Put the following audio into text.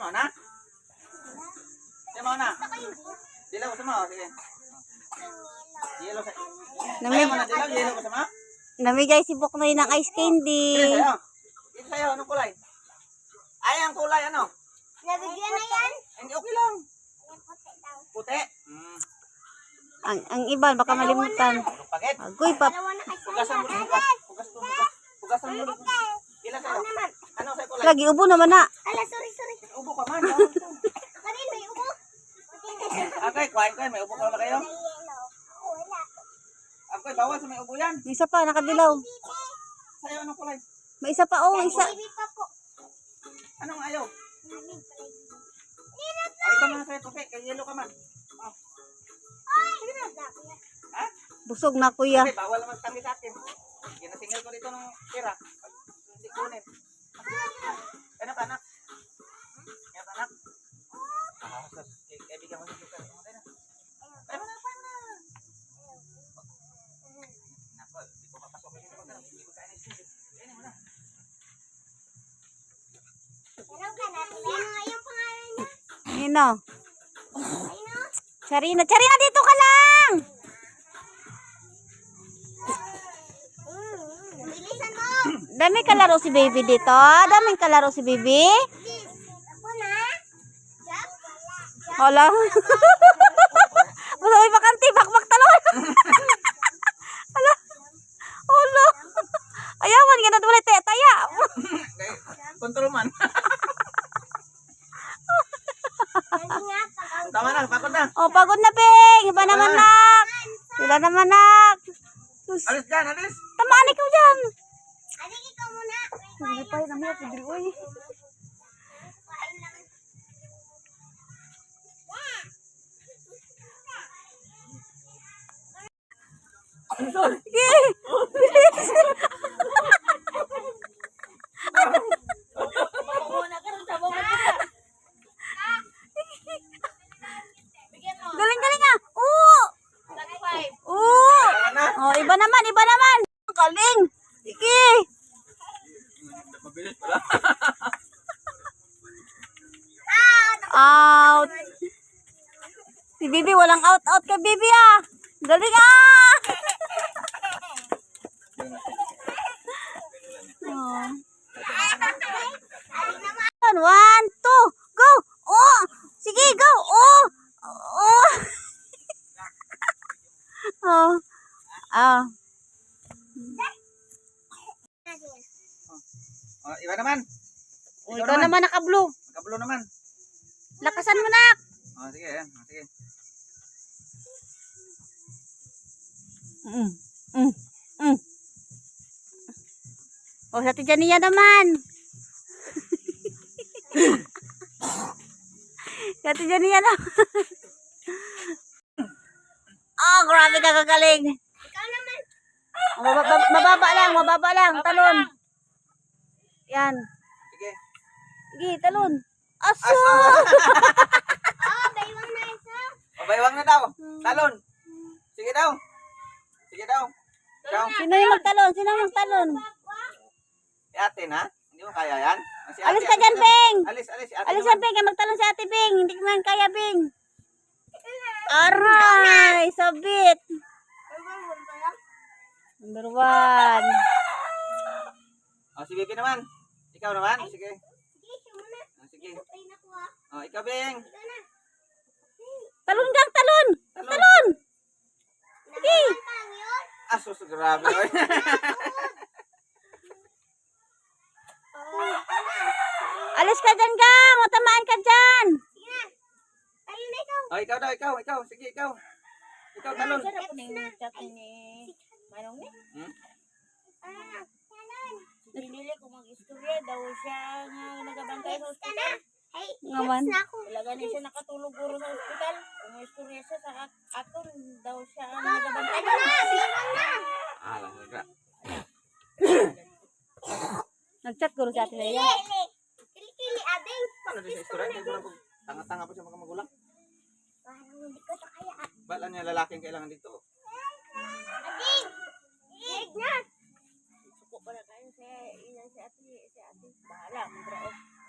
mo na? Di mo na? Dilaw sa mo, sige. Yellow sa... Ayaw Namig mo na dilaw, yellow ko sa mo? namigay si Buknoy ng ice Dito candy. sa'yo. Dito sa'yo, anong kulay? Ay, ang kulay, ano? Nabigyan na yan. Hindi, okay lang. Puti. Hmm. Ang, ang iba, baka malimutan. Agoy, pap. Pugasan mo, pugas. Pugas to, pugas. Pugasan mo. Ilan sa'yo? Ano sa'yo kulay? Lagi ubo naman na. Ala, sorry, sorry. Ubo ka man. bawal to. Kanin, may ubo. Okay, kuhain ko yan. May ubo ka na kayo? Wala. Okay, bawal sa may ubo yan. May isa pa, nakadilaw. Sa'yo, anong kulay? May isa pa, oh, isa. Pa po. Anong ayaw? Ay, ito na sa'yo, puti. Kaya yellow ka man. Oh. Sige na. Ha? Busog na, kuya. Okay, bawal naman kami sa akin. Ginasingil ko dito ng tira. Hindi kunin. Ano ka, anak? Hmm? Yan, anak? Ah, sus. Kay- Kaibigan mo yung lugar. Okay na. Ay, mo na, ay, mo na. Nako, hindi ko mapasok yung lugar. Hindi ko kaya na-isip. Ayun, mo na. Ano ka na? Sino nga yung pangalan niya? Nino. Sino? Charina. Charina, dito ka lang! Dami kalaro si baby dito. Daming kalaro si baby. Hola. Wala may bakanti. Bakbak talon. Tama na, pagod na. Oh, pagod na, Ping. Iba naman, nak. Iba naman, nak. Sus. Alis dyan, alis. Tamaan ikaw dyan. Aling ikaw muna. Hindi pa yun. Hirap. Pidil, uy. Kain lang. Sige. Galing, galing ah. Oo. Oo. Tama na. Oh, iba naman, iba naman. Galing. Sige. Mabilis pala. Out. Si Bibi, walang out-out kay Bibi ah. Galing ah. oh. One, two, go. Oh, sige, go. Oh. Oh. oh. Ah. Oh, iba naman. Oh, ikaw naman naka-blue. Magkablo naman. Lakasan mo nak. Oh, sige, yan. Oh, sige. Mm. Mm. Mm. Oh, sa Tijaniya naman. sa Tijaniya naman. oh, grabe ka kagaling. Ikaw naman. Oh, mababa, mababa lang, mababa lang. Talon. Yan. Sige. Sige, talon. Aso! Oh, baywang na isa. O, baywang na daw. Talon. Sige daw. Sige daw. Ikaw. Sino yung magtalon? Sino yung magtalon? Si ate na. Hindi mo kaya yan. Ah, Si ate, Alis ka dyan, Beng! Alis, alis. Si ate Alis naman. yan, Beng. Magtalon si Ate Beng. Hindi ko man kaya, Beng. Aray! Sabit! Number one. Oh, si Bibi naman. Ikaw naman. Sige. Sige, siya muna. Oh, sige. Ah. Oh, ikaw, Beng. Ikaw na. Talon kang talon! Talon. Talon! Sige! Nakakantang yun. Ah, sus, grabe. Alis ka dyan, gang! Matamaan ka dyan! Sige na. Na ikaw. oh, ikaw daw, ikaw, ikaw. Sige, ikaw. Ikaw, talon. Hmm? Ah, talon. Pinili ko mag-istorya daw siya nga nagabantay sa Next ka ospital. na. Na ako. Talaga na siya nakatulog guro sa ospital. Kung istorya siya sa aton daw siya ang Ano nagabantay. na? Baywang na. Ah, lang, Nag-chat ko rin si Ate Leia. Kili. Kili-kili, ading. Paano din sa istorya? Na Tanga-tanga po siya mga magulang. Parang hindi ko na kaya. Ba't lang niya lalaking kailangan dito? Ading. Ig na. Suko pa na kayo si ilan si ate. Si ate. Bahala. Magra